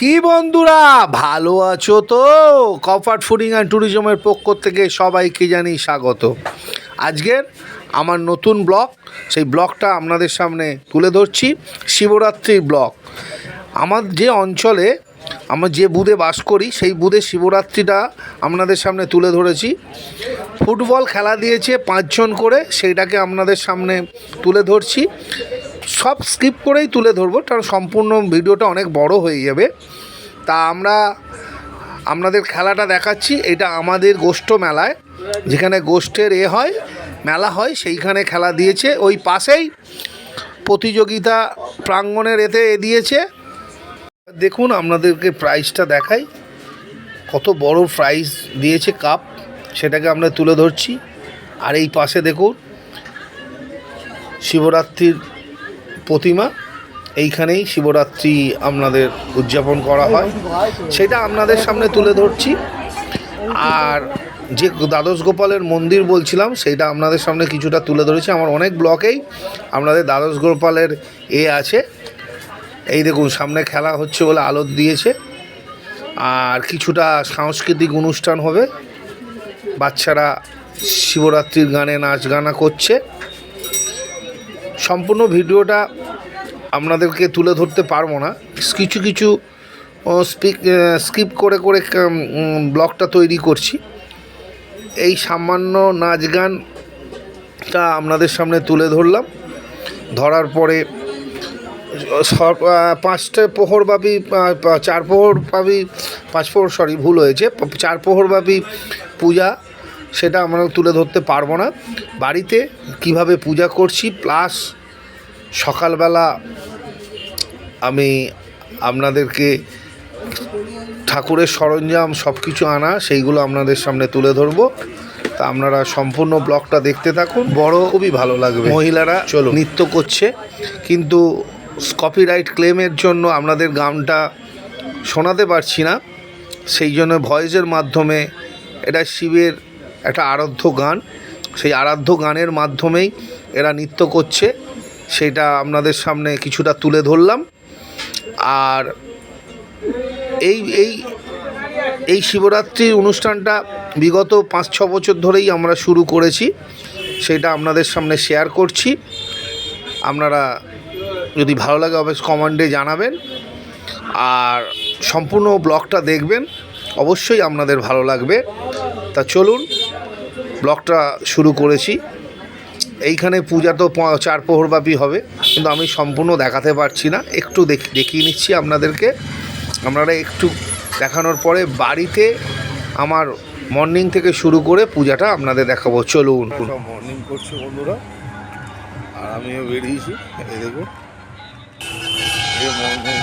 কি বন্ধুরা, ভালো আছো তো? কফার্ট ফুডিং অ্যান্ড ট্যুরিজমের পক্ষ থেকে সবাইকে জানি স্বাগত। আজকের আমার নতুন ব্লগ, সেই ব্লগটা আপনাদের সামনে তুলে ধরছি, শিবরাত্রির ব্লগ। আমার যে অঞ্চলে আমরা যে বুধে বাস করি, সেই বুধে শিবরাত্রিটা আপনাদের সামনে তুলে ধরেছি। ফুটবল খেলা দিয়েছে পাঁচজন করে, সেইটাকে আপনাদের সামনে তুলে ধরছি। সব স্কিপ করেই তুলে ধরবো, কারণ সম্পূর্ণ ভিডিওটা অনেক বড় হয়ে যাবে। তা আমরা আপনাদের খেলাটা দেখাচ্ছি, এটা আমাদের গোষ্ঠ মেলায়, যেখানে গোষ্ঠের এ হয়, মেলা হয়, সেইখানে খেলা দিয়েছে। ওই পাশেই প্রতিযোগিতা প্রাঙ্গণের এতে এ দিয়েছে। দেখুন, আপনাদেরকে প্রাইজটা দেখাই। কত বড় প্রাইজ দিয়েছে কাপ সেটাকে আমরা তুলে ধরছি। আর এই পাশে দেখুন, শিবরাত্রির প্রতিমা। এইখানেই শিবরাত্রি আপনাদের উদযাপন করা হয়। সেটা আপনাদের সামনে তুলে ধরছি। আর যে দ্বাদশ গোপালের মন্দির বলছিলাম, সেটা আপনাদের সামনে কিছুটা তুলে ধরেছি। আমার অনেক ব্লকেই আপনাদের দ্বাদশ গোপালের এ আছে। এই দেখুন, সামনে খেলা হচ্ছে বলে আলোর দিয়েছে। আর কিছুটা সাংস্কৃতিক অনুষ্ঠান হবে। বাচ্চারা শিবরাত্রির গানে নাচ গানা করছে। সম্পূর্ণ ভিডিওটা আপনাদেরকে তুলে ধরতে পারব না। কিছু কিছু স্পিক স্কিপ করে করে ব্লগটা তৈরি করছি। এই সামান্য নাচ গানটা আপনাদের সামনে তুলে ধরলাম। ধরার পরে পাঁচটা প্রহরব্যাপী চার প্রহরব্যাপী পাঁচ প্রহর সরি ভুল হয়েছে। চার প্রহরব্যাপী পূজা সেটা আমরা তুলে ধরতে পারব না। বাড়িতে কীভাবে পূজা করছি প্লাস সকালবেলা আমি আপনাদেরকে ঠাকুরের সরঞ্জাম সব কিছু আনা সেইগুলো আপনাদের সামনে তুলে ধরবো। তা আপনারা সম্পূর্ণ ব্লগটা দেখতে থাকুন। বড় খুবই ভালো লাগবে। মহিলারা চলো নৃত্য করছে কিন্তু কপিরাইট ক্লেমের জন্য আপনাদের গানটা শোনাতে পারছি না। সেই জন্য ভয়েসের মাধ্যমে এটা শিবের একটা আরাধ্য গান। সেই আরাধ্য গানের মাধ্যমেই এরা নৃত্য করছে। সেটা আপনাদের সামনে কিছুটা তুলে ধরলাম। আর এই এই এই শিবরাত্রির অনুষ্ঠানটা বিগত পাঁচ, ছ বছর ধরেই আমরা শুরু করেছি। সেটা আপনাদের সামনে শেয়ার করছি। আপনারা যদি ভালো লাগে অবশ্যই কমান্ডে জানাবেন। আর সম্পূর্ণ ব্লগটা দেখবেন। অবশ্যই আপনাদের ভালো লাগবে। তা চলুন ব্লগটা শুরু করেছি। এইখানে পূজা তো চার প্রহরব্যাপী হবে, কিন্তু আমি সম্পূর্ণ দেখাতে পারছি না। একটু দেখ দেখিয়ে নিচ্ছি আপনাদেরকে। আপনারা একটু দেখানোর পরে বাড়িতে আমার মর্নিং থেকে শুরু করে পূজাটা আপনাদের দেখাবো। চলুন। মর্নিং করছে বন্ধুরা। আর আমিও বেরিয়েছি। এই মর্নিং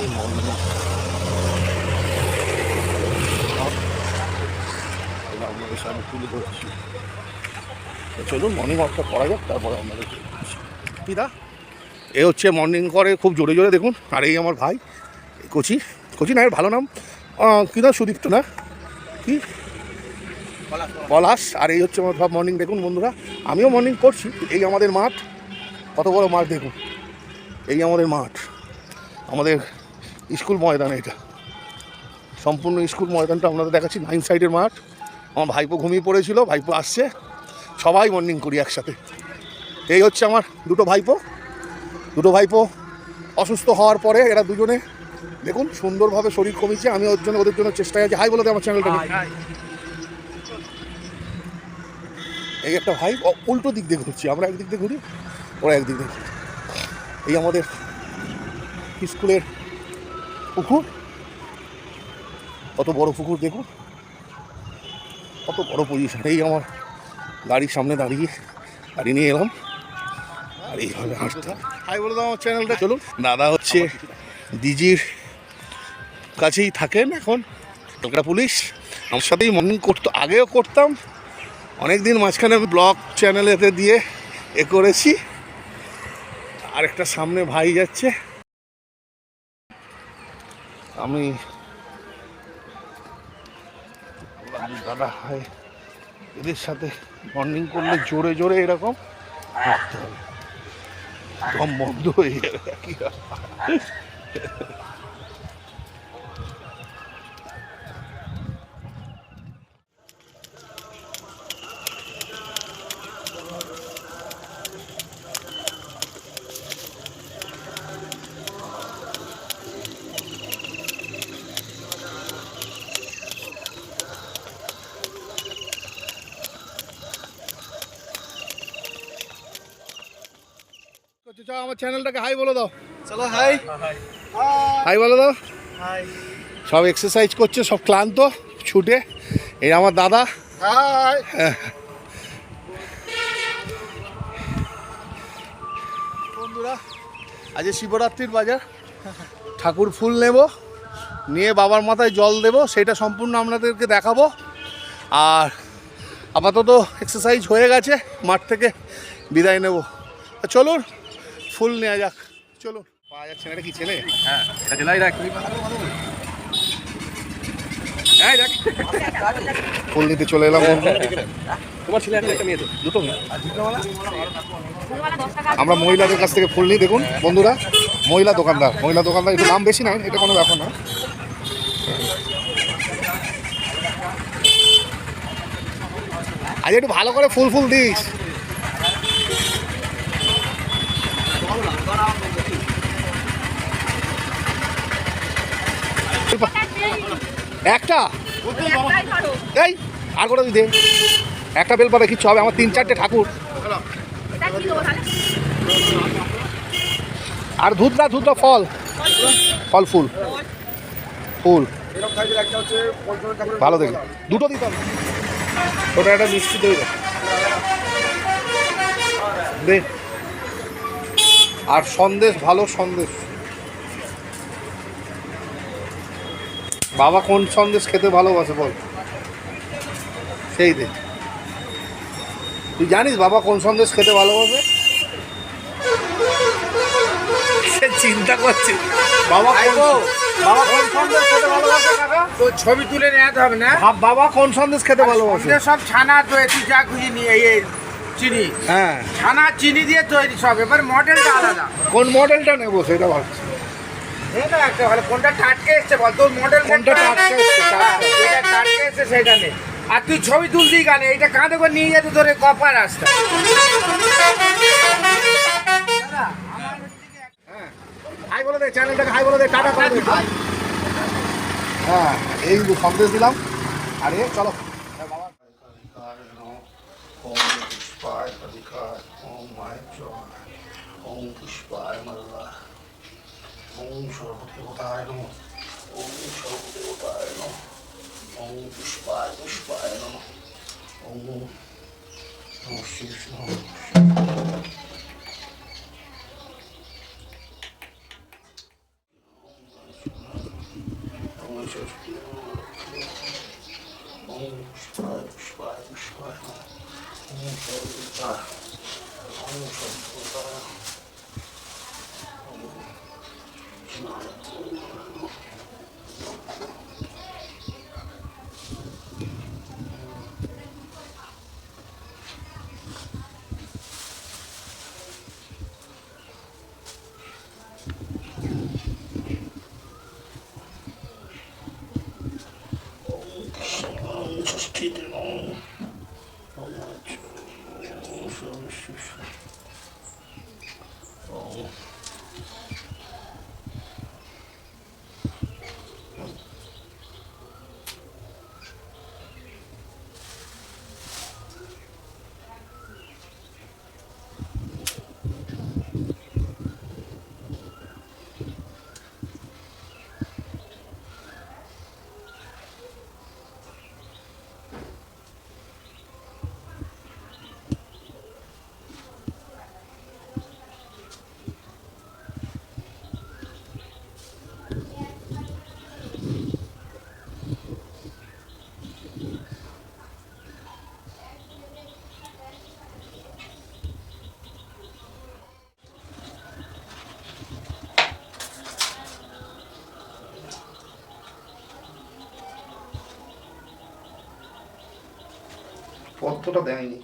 এই মর্নিং সামনে তুলে ধরছি। চলুন মর্নিং ওয়াকটা করা যাক তারপরে আপনাদের পিদা এ হচ্ছে মর্নিং করে খুব জোরে জোরে দেখুন আর এই আমার ভাই কচি। কচি না এর ভালো নাম? কি না সুদীপ্ত না? কি? পলাশ। আর এই হচ্ছে আমার সব মর্নিং দেখুন বন্ধুরা। আমিও মর্নিং করছি এই আমাদের মাঠ কত বড় মাঠ দেখুন। এই আমাদের মাঠ আমাদের স্কুল ময়দান এটা। সম্পূর্ণ স্কুল ময়দানটা আপনাদের দেখাচ্ছি নাইন সাইডের মাঠ। আমার ভাইপো ঘুমিয়ে পড়েছিল ভাইপো আসছে। সবাই মর্নিং করি একসাথে। এই হচ্ছে আমার দুটো ভাইপো। দুটো ভাইপো অসুস্থ হওয়ার পরে এরা দুজনে দেখুন সুন্দরভাবে শরীর কমিয়েছে আমি ওর জন্য ওদের জন্য চেষ্টায় আছি। হাই বলে আমার চ্যানেলটা এই একটা ভাই উল্টো দিক দিয়ে ঘুরছি আমরা একদিক দিয়ে ঘুরি ওরা একদিক দিয়ে ঘুরি এই আমাদের স্কুলের পুকুর। কত বড় পুকুর দেখুন। কত বড় পজিশন এই আমার গাড়ির সামনে দাঁড়িয়ে গাড়ি নিয়ে এলাম। আর এইভাবে হাঁটতে হাই বলে দাও আমার চ্যানেলটা চলুন। দাদা হচ্ছে ডিজির কাছেই থাকেন এখন কলকাতা পুলিশ। আমার সাথেই মর্নিং করতো আগেও করতাম। অনেক দিন মাঝখানে আমি ব্লগ চ্যানেলেতে দিয়ে এ করেছি। আরেকটা সামনে ভাই যাচ্ছে। আমি দাদা, হয়, এদের সাথে বন্ডিং করলে জোরে জোরে এরকম? হাঁটতে হবে। দম বন্ধ হয়ে যাবে কি চ্যানেলটাকে হাই বলে দাও। চলো হাই হাই বলে দাও। হাই সব এক্সারসাইজ করছে সব ক্লান্ত ছুটে। এই আমার দাদা। হাই বন্ধুরা আজ শিবরাত্রির বাজার। ঠাকুর ফুল নেব নিয়ে বাবার মাথায় জল দেব সেটা সম্পূর্ণ আপনাদেরকে দেখাবো। আর আপাতত এক্সারসাইজ হয়ে গেছে মাঠ থেকে বিদায় নেব। চলুন ফুল নেওয়া যাক। চলো পাওয়া যাচ্ছে না। এটা কি ছেলে? হ্যাঁ এটা জেলাই রাখ। দেখ। ফুল নিতে চলে এলাম। বন্ধু। তোমার ছেলে একটা একটা দুটো আমরা মহিলাদের কাছ থেকে ফুল নিই দেখুন বন্ধুরা। মহিলা দোকানদার। মহিলা দোকানদার একটু দাম বেশি নাই এটা কোনো ব্যাপার না। আজ একটু ভালো করে ফুল ফুল দিস। একটা? এই আর করে দিতে? একটা বেল পাতা কিচ্ছু হবে? আমার তিন চারটে ঠাকুর। আর ধুতরা ধুতরা ফল। ফল ফুল। ফুল। ভালো দেখে। দুটো দিতে হবে। ওটা একটা মিষ্টি দই। দে। আর সন্দেশ ভালো সন্দেশ। বাবা কোন সন্দেশ খেতে ভালোবাসে বল। সেই দে। তুই জানিস বাবা কোন সন্দেশ খেতে ভালোবাসে? সে চিন্তা করছে। বাবা বাবা কোন সন্দেশ খেতে ভালোবাসে কাকা? তো ছবি তুলে নেওয়াতে হবে না? বাবা কোন সন্দেশ খেতে ভালোবাসে? সব ছানা তো তুই যা খুঁজি নিয়ে এই চিনি। হ্যাঁ। ছানা চিনি দিয়ে তৈরি সব এবার মডেলটা আলাদা। কোন মডেলটা নেব সেটা ভাবছি। কোনটা টাটকে এসছে বল তোর মডেল কোনটা টাটকা এসছে, টাটকা? এসছে সেটা আর তুই ছবি তুলতেই গানে এটা কাঁধে করে নিয়ে যেতে তোর এই কপার রাস্তা হাই বলে দে চ্যানেলটাকে হাই বলে দে টাটা করে দে হ্যাঁ এই সন্দেশ দিলাম আরে চলো জয় ওম পুষ্পায় ওম সর্বদেবতায় নম ওম সর্বদেবতায় নম ওম পুষ্পায় পুষ্পায় নম ওম নম শ্রী কৃষ্ণ ওম ষষ্ঠী ওম পুষ্পায় পুষ্পায় পুষ্পায় নম ওম সর্বদেবতায় ওম সর্বদেবতায় ওম ষষ্ঠীতে নম ওম ওম সর্বশিব ওম পত্রটা দেয়নি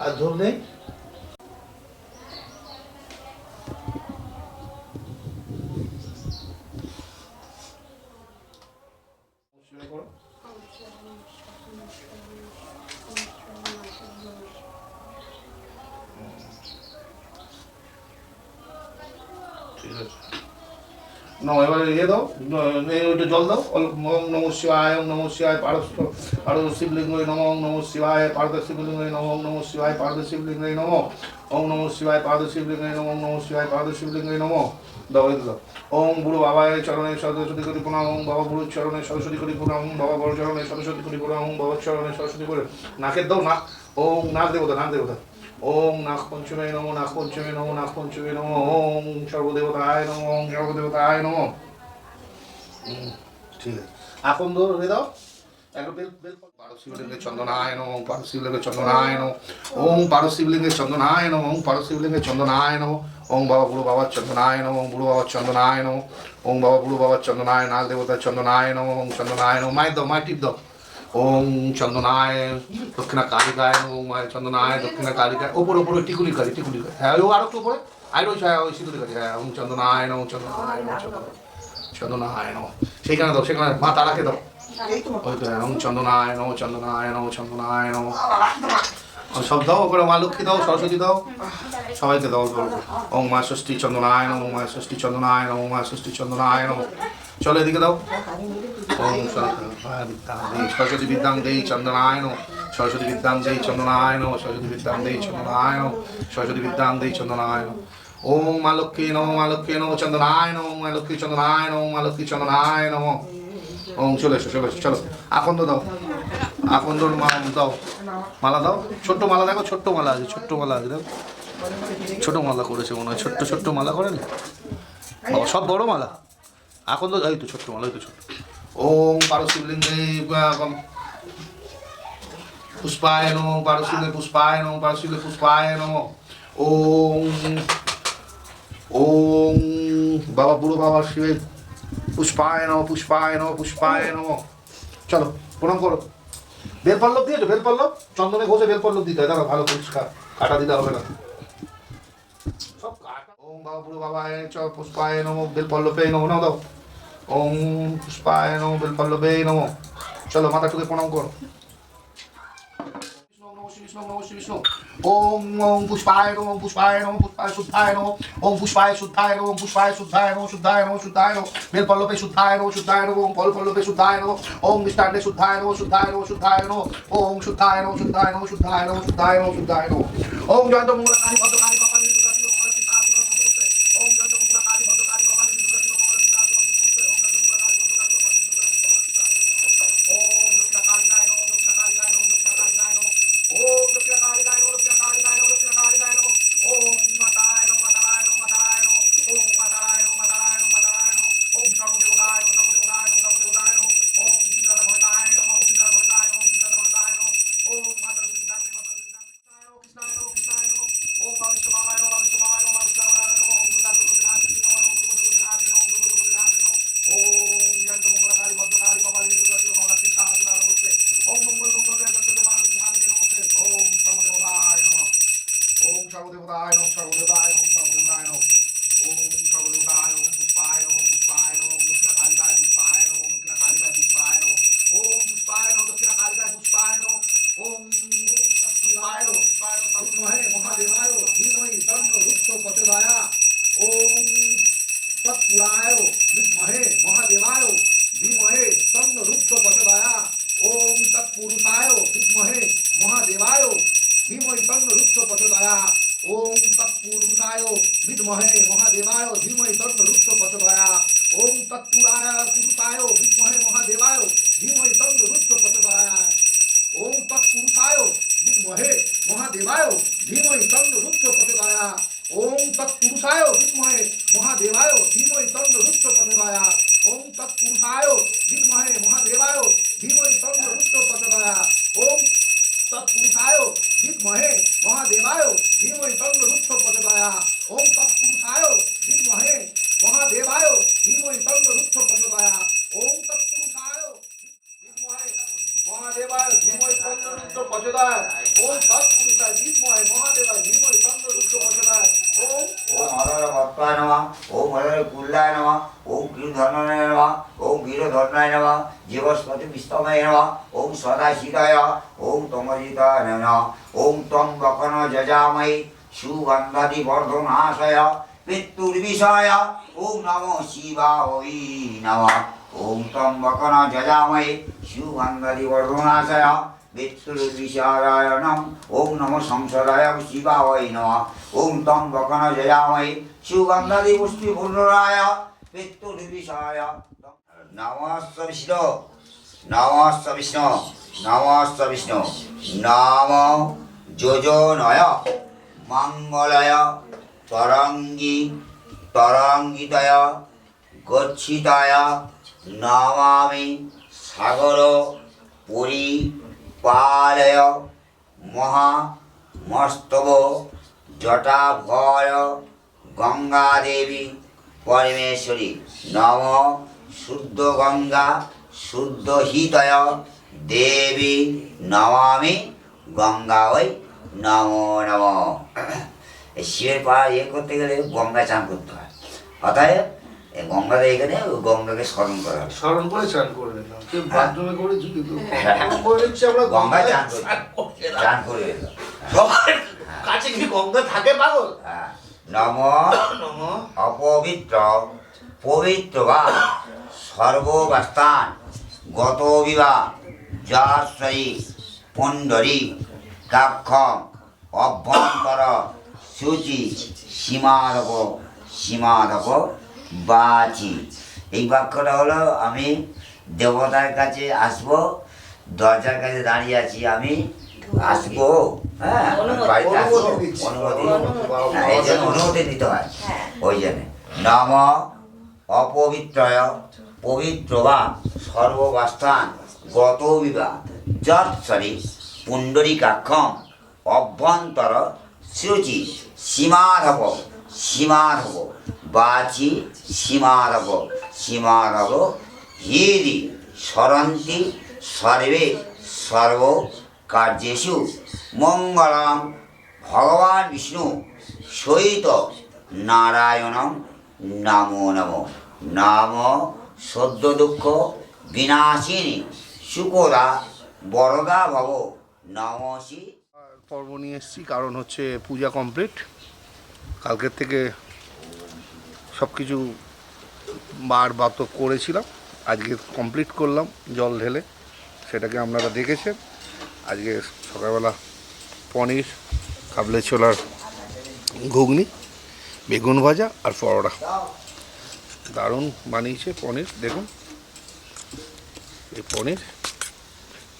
আর ঝোল নেই ঠিক আছে না এবারে ইয়ে দাও ওইটা জল দাও অল্প ওম নম শিবায়, ওম নম শিবায় পারস পারদ শিবলিঙ্গ নম, ওম নম শিবায় পারদ শিবলিঙ্গ নম, ওম নম শিবায় পারদ শিবলিঙ্গ নম, ওম নম শিবায় পারদ শিবলিঙ্গ নম, ওম নম শিবায় পারদ শিবলিঙ্গ নম, দাও দাও, ওম বুড়ো বাবায় চরণে সরস্বতী করি প্রণাম, ওম বাবা বুড়ো চরণে সরস্বতী করি প্রণাম, ওম বাবা বড় চরণে সরস্বতী করি প্রণাম, ওম বাবার চরণে সরস্বতী করে, নাকের দাও, না, ওম নাক দেবতা নাক দেবতা ওম নাগ পঞ্চমে নম, নাগ পঞ্চমে নম, নাগ পঞ্চমে নম, ওম সর্বদেবতায় নম, ওম সর্বদেবতায় নম। ঠিক আছে। ধরো রে দাও। চন্দনায় নম ওম বাবা বুড়ো বাবার চন্দনায় নম, ওম বুড়ো বাবার চন্দনায় ওম বাবা বুড়ো বাবার চন্দনায়, নাগ দেবতার চন্দনায় নম, ওম চন্দনায় নম। মায়ের দাও মায়ের টিপ দাও। ওম চন্দনায় দক্ষিণা কালিকায় ওম চন্দনায় দক্ষিণা কালিকায় ওপর ওপরে টিকুলি কালি টিকুলি কালি হ্যাঁ ও আরও তো ওপরে। আর ওই হ্যাঁ ওই সিঁদুরি কালি হ্যাঁ ওম চন্দনায় ওম চন্দনায় চন্দনায় সেইখানে সেখানে দাও সেখানে মা তারাকে দাও। ওই তো হ্যাঁ, ওম চন্দনায় ওম চন্দনায় ওম চন্দনায় সব দাও ওপরে মা লক্ষ্মী দাও সরস্বতী দাও। সবাইকে দাও। ওম মা ষষ্ঠী চন্দনায় ওম মা ষষ্ঠী চন্দনায় ওম মা ষষ্ঠী চন্দনায় চলো এদিকে দাও। ওম সরস্বতী বিদ্যাং দেই চন্দনায় সরস্বতী বিদ্যাং দেই চন্দনায় সরস্বতী বিদ্যাং দেই চন্দনায় সরস্বতী বিদ্যাং দেই চন্দনায় ওম মা লক্ষ্মী নম মা লক্ষ্মী নম চন্দনায় নম মা লক্ষ্মী চন্দনায় নম মা লক্ষ্মী চন্দনায় নম। ওম চলে এসো চলে এসো চলো। আকন্দ দাও। আকন্দ মালা দাও মালা দাও? ছোট্ট মালা দেখো, ছোট্ট মালা আছে, ছোট্ট মালা আছে, দেখো। ছোট মালা করেছে মনে হয়, ছোট্ট ছোট্ট মালা করেন? বাবা, সব বড় মালা। তো, এই তো ছোট্ট মালা, এই ছোট্ট। ওম পারশিবলিঙ্গে পুষ্পায় নম পারশিলে পুষ্পায় নম পারশিলে পুষ্পায় নম। ওম ওম, বাবা, বুড়ো বাবা, শিবের পুষ্পায় নম পুষ্পায় নম পুষ্পায় নম। চলো, প্রণাম করো। বেলপল্লব দিয়েছ বেলপল্লব। চন্দনে ঘষে বেলপল্লব দিতে হয়। দাঁড়া ভালো পরিষ্কার। কাটা দিতে হবে না। সব কাটা। ওম বাবা বুড়ো বাবায় চ, পুষ্পায় নম, বেলপল্লবে নম, নাও দাও। ওম পুষ্পায় নম, বেলপল্লবে নম। চলো মাথা টুকে প্রণাম করো। বিষ্ণু, নমঃ শিবায়, বিষ্ণু। ওম ওম পুষ্পায় নম পুষ্পায় নম পুষ্পায় শুদ্ধায় নম ওম পুষ্পায় শুদ্ধায় নম পুষ্পায় শুদ্ধায় নম শুদ্ধায় নম শুদ্ধায় নম বেল পল্লবে শুদ্ধায় নম শুদ্ধায় নম ওম ফল পল্লবে শুদ্ধায় নম ওম মিষ্টান্নে শুদ্ধায় নম শুদ্ধায় নম শুদ্ধায় নম ওম শুদ্ধায় নম শুদ্ধায় নম শুদ্ধায় নম শুদ্ধায় নম শুদ্ধায় নম ওম জয়ন্ত মঙ্গল কালী ভদ্র কালী কপালী দুর্গা শিব মঙ্গল সীতা শিব নমস্তে ওম জয়ন্ত মঙ্গল কালী ভদ্র কালী কপালী দুর্গা শিব মঙ্গল সীতা শিব নমস্তে ওম জয়ন্ত মঙ্গল কালী ভদ্র কালী কপালী দুর্গা শিব মঙ্গল সীতা শিব নমস্তে ওম দক্ষিণা কালিকায় নম দক্ষিণা কালিকায় নম দক্ষিণা কালিকায় নম ওম দক্ষিণা কালিকায় নম দক্ষিণা কালিকায় নম দক্ষিণা কালিকায় নম ওম মাতায় নম মাতায় নম মাতায় নম ওম মাতায় নম মাতায় নম মাতায় নম ওম সর্বদেবতায় নম সর্বদেবতায় নম সর্বদেবতায় নম ওম সীতারাম ভগতায় নম ওম সীতারাম ভগতায় নম সীতারাম ভগতায় নম ওম মাতা সুবিধাং মাতা সুবিধাং কৃষ্ণায় নম কৃষ্ণায় নম ওম ভাবিষ্য ভাবায় নম ভাবিষ্য ভাবায় নম ভাবিষ্য ভাবায় নম ওম দুর্গা দুর্গা নাথি নম ওম দুর্গা দুর্গা নাথি নম ওম দুর্গা দুর্গা নাথি নম ওম জয়ন্ত মঙ্গল কালী ভদ্র কালী কপালী দুর্গা শিব মঙ্গল সীতা শিব নমস্তে ওম মঙ্গল মঙ্গল জয় জয় জয় জয় জয় নমস্তে ওম সর্বদেবতায় নমঃ ওম সর্বদেবতায় নমঃ সর্বদেবতায় নমঃ সর্বদেবতায় ओम तत्पुरुषाय धीमहि महादेवाय धीमहि तन्नो रुद्र प्रचोदयात् ओम ओम हरहर भट्टाय नमः, ओम हरहर कुल्लाय नमः, ओम गिरिधरणाय जीवस्पति ओम सदाशिवाय ओम तमजिताय ओम त्वं वकन जजामहि सुगन्धादि वर्धनाशय पितुर्विषाय ओम नमो शिवाय नमः, ओम त्वं वकन जजामहि सुगन्धादि वर्धनाशय সংসদায় শিবায় নমঃ ওম তম বকন যজাময়ী সুগন্ধাদি পুষ্টি পূর্ণরায় মৃত্যুর্বিষায় নমস্ত বিষ্ণু নমস্ত বিষ্ণু নমস্ত বিষ্ণু নম যোজনয় মঙ্গলয় তরঙ্গী তরঙ্গিতয় গচ্ছিতায় নমামি সাগর পরিপালয় মহা মস্তব জটাভয় গঙ্গা দেবী পরমেশ্বরী নম শুদ্ধ গঙ্গা শুদ্ধ হৃদয় দেবী নমামি গঙ্গা ওই নমো। নম শিবের পা ইয়ে করতে গেলে গঙ্গা চান করতে হয়। অতএব এই গঙ্গাতে এখানে গঙ্গাকে স্মরণ করা স্মরণ করে চান করে নিলাম কেউ হ্যাঁ। করেছি কিন্তু হ্যাঁ। আমরা গঙ্গায় চান চান করে করে কাছে কি গঙ্গা থাকে পাগল? হ্যাঁ। নম নম। অপবিত্র পবিত্র বা সর্ববাস্তান গত বিবাহ যাশ্রয়ী পুণ্ডরী কাক্ষম অভ্যন্তর সূচি সীমাদক সীমাদক বাচি এই বাক্যটা হলো আমি দেবতার কাছে আসব দরজার কাছে দাঁড়িয়ে আছি আমি আসব। হ্যাঁ অনুমতি। বাড়িতে আসব। হ্যাঁ, এই জন্য অনুমতি দিতে হয়। হ্যাঁ। ওই জন্যে। নম অপবিত্রয় পবিত্র বা সর্ববাস্থান গত বিবাহ যৎসরি পুণ্ডরিকাক্ষম অভ্যন্তর শুচি সীমাধব সীমাধব বাচি সীমাধব সীমাধব হৃদি সরন্তি সর্বে সর্ব কার্যেষু, মঙ্গলম, ভগবান বিষ্ণু, সহিত নারায়ণম নামো নমো। নাম সদ্য দুঃখ বিনাশিনী সুকোদা বরদা ভব নমসি পর্ব নিয়ে এসেছি, কারণ হচ্ছে পূজা কমপ্লিট। কালকের থেকে সব কিছু বার বাত করেছিলাম। আজকে কমপ্লিট করলাম জল ঢেলে। সেটাকে আপনারা দেখেছেন। আজকে সকালবেলা পনির, কাবলে ছোলার ঘুগনি, বেগুন ভাজা আর পরোটা। দারুণ বানিয়েছে পনির। দেখুন, এই পনির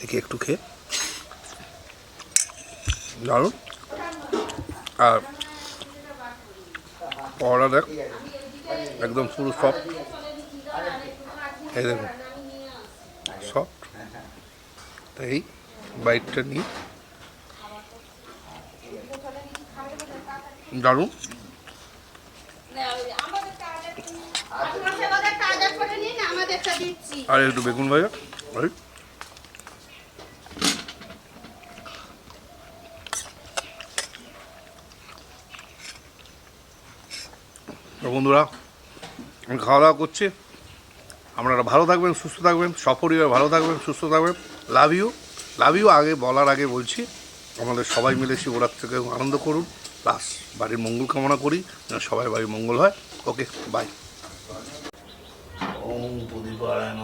দেখি একটু খেয়ে। দারুণ। আর পরোটা দেখ। একদম পুরো সফট। এই দেখুন সফট। তো এই বাইকটা দারুণ। আমাদেরটা দিচ্ছি। আর একটু বেগুন ভাজা। বন্ধুরা। আমি খাওয়া দাওয়া করছি। আপনারা ভালো থাকবেন, সুস্থ থাকবেন সপরিবার ভালো থাকবেন, সুস্থ থাকবেন। লাভ ইউ লাভ ইউ আগে বলার আগে বলছি, আমাদের সবাই মিলে থেকে আনন্দ করুন। প্লাস বাড়ির মঙ্গল কামনা করি, যেন সবাই বাড়ির মঙ্গল হয়। ওকে বাই ওম প্রদীপায়ন